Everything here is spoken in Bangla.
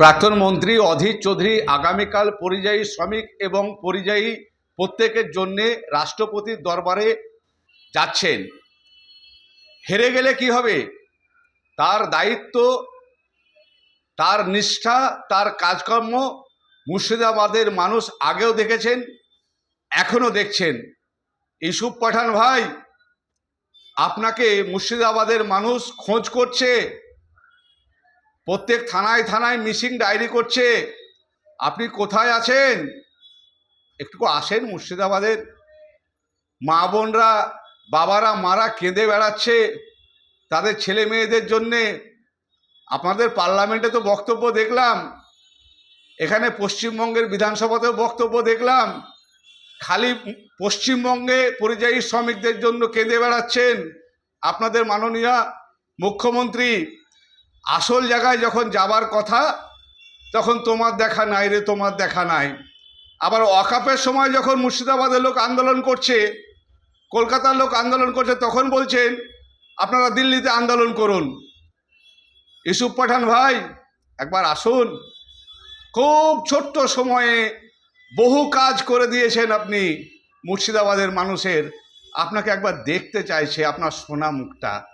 প্রাক্তন মন্ত্রী অধীর চৌধুরী, আগামীকাল পরিযায়ী শ্রমিক এবং পরিযায়ী প্রত্যেকের জন্যে রাষ্ট্রপতির দরবারে যাচ্ছেন। হেরে গেলে কি হবে? তার দায়িত্ব, তার নিষ্ঠা, তার কাজকর্ম মুর্শিদাবাদের মানুষ আগেও দেখেছেন, এখনও দেখছেন। ইসুফ পাঠান ভাই, আপনাকে মুর্শিদাবাদের মানুষ খোঁজ করছে। প্রত্যেক থানায় থানায় মিসিং ডায়েরি করছে। আপনি কোথায় আছেন? একটু আসেন মুর্শিদাবাদের। মা বোনরা, বাবারা, মারা কেঁদে বেড়াচ্ছে তাদের ছেলে মেয়েদের জন্যে। আপনাদের পার্লামেন্টে তো বক্তব্য দেখলাম, এখানে পশ্চিমবঙ্গের বিধানসভাতেও বক্তব্য দেখলাম। খালি পশ্চিমবঙ্গে পরিযায়ী শ্রমিকদের জন্য কেঁদে বেড়াচ্ছেন। আপনাদের মাননীয় মুখ্যমন্ত্রী আসল জায়গায় যখন যাবার কথা, তখন তোমার দেখা নাই রে, তোমার দেখা নাই। আবার অকাপের সময় যখন মুর্শিদাবাদের লোক আন্দোলন করছে, কলকাতার লোক আন্দোলন করছে, তখন বলছেন, আপনারা দিল্লিতে আন্দোলন করুন। ইসুফ পাঠান, ভাই, একবার আসুন। খুব ছোট্ট সময়ে বহু কাজ করে দিয়েছেন আপনি মুর্শিদাবাদের মানুষের। আপনাকে একবার দেখতে চাইছে আপনার সোনা মুখটা।